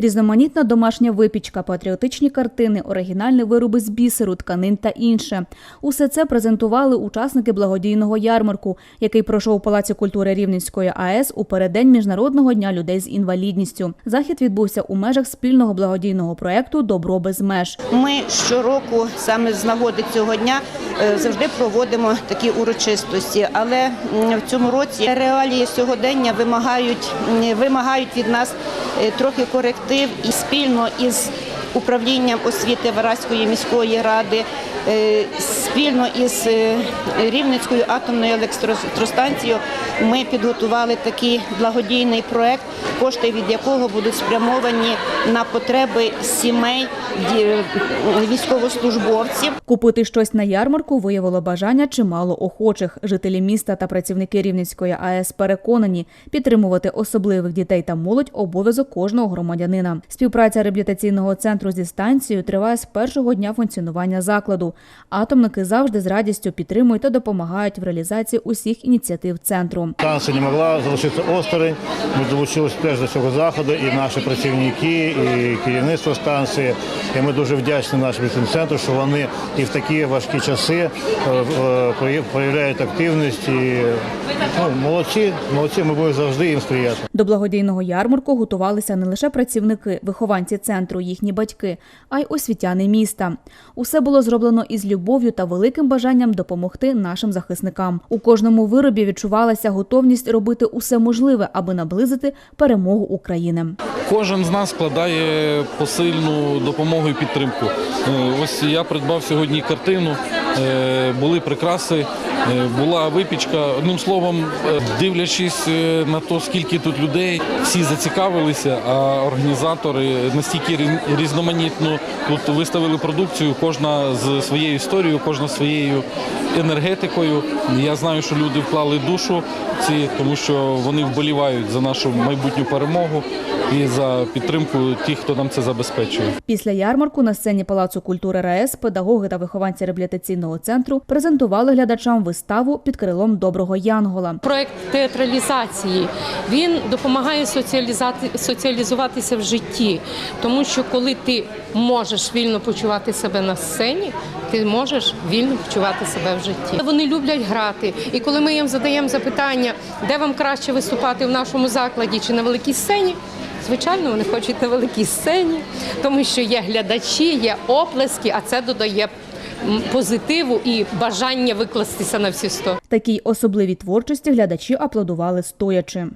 Різноманітна домашня випічка, патріотичні картини, оригінальні вироби з бісеру, тканин та інше. Усе це презентували учасники благодійного ярмарку, який пройшов у Палаці культури Рівненської АЕС у переддень Міжнародного дня людей з інвалідністю. Захід відбувся у межах спільного благодійного проєкту Добро без меж. Ми щороку саме з нагоди цього дня е, завжди проводимо такі урочистості, але в цьому році реалії сьогодення вимагають, вимагають від нас трохи коректив і спільно із управлінням освіти Вараської міської ради. е, Спільно із Рівницькою Рівненською атомною електростанцією ми підготували такий благодійний проект, кошти від якого будуть спрямовані на потреби сімей військовослужбовців. Купити щось на ярмарку виявило бажання чимало охочих. Жителі міста та працівники Рівненської АЕС переконані, підтримувати особливих дітей та молодь обов'язок кожного громадянина. Співпраця реабілітаційного центру зі станцією триває з першого дня функціонування закладу. Атомники завжди з радістю підтримують та допомагають в реалізації усіх ініціатив центру. Станція не могла залишитися осторонь. Ми долучилися теж до цього заходу, і наші працівники, і керівництво станції. І ми дуже вдячні нашому центру, що вони і в такі важкі часи е, е, прояв- проявляють активність. І, ну, молодці, молодці, ми будемо завжди їм сприяти. До благодійного ярмарку готувалися не лише працівники, вихованці центру, їхні батьки, а й освітяни міста. Усе було зроблено із любов'ю та великим бажанням допомогти нашим захисникам. У кожному виробі відчувалася готовність робити усе можливе, аби наблизити перемогу України. Кожен з нас складає посильну допомогу і підтримку. Е, Ось я придбав сьогодні картину, були прикраси, е, була випічка. Одним словом, е, дивлячись е, на те, скільки тут людей, всі зацікавилися, а організатори настільки різноманітно тут виставили продукцію, кожна з своєю історією, кожна своєю енергетикою. Я знаю, що люди вклали душу ці, тому що вони вболівають за нашу майбутню перемогу і за підтримку тих, хто нам це забезпечує. Після ярмарку на сцені Палацу культури РаЕС педагоги та вихованці реабілітаційного центру презентували глядачам виставу під крилом доброго Янгола. Проект театралізації він допомагає соціалізуватися в житті, тому що коли ти можеш вільно почувати себе на сцені, ти можеш вільно почувати себе в житті. Вони люблять грати, і коли ми їм задаємо запитання, де вам краще виступати в нашому закладі чи на великій сцені. Звичайно, вони хочуть на великій сцені, тому що є глядачі, є оплески, а це додає позитиву і бажання викластися на всі сто. Такій особливій творчості глядачі аплодували стоячи.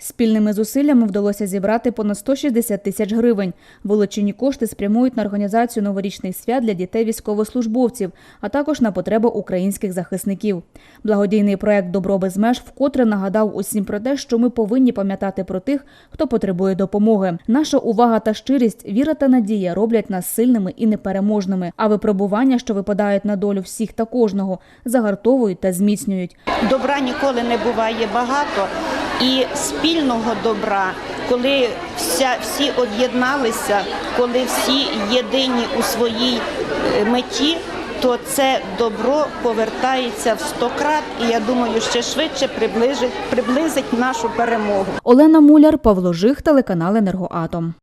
Спільними зусиллями вдалося зібрати понад 160 тисяч гривень. Вилучені кошти спрямують на організацію новорічних свят для дітей військовослужбовців, а також на потреби українських захисників. Благодійний проект Добро без меж вкотре нагадав усім про те, що ми повинні пам'ятати про тих, хто потребує допомоги. Наша увага та щирість, віра та надія роблять нас сильними і непереможними. А випробування, що випадають на долю всіх та кожного, загартовують та зміцнюють. Добра ніколи не буває багато, і спільного добра, коли вся, всі об'єдналися, коли всі єдині у своїй е, меті, то це добро повертається в сто крат, і я думаю, ще швидше приближить, приблизить нашу перемогу. Олена Муляр, Павло Жих, телеканал Енергоатом.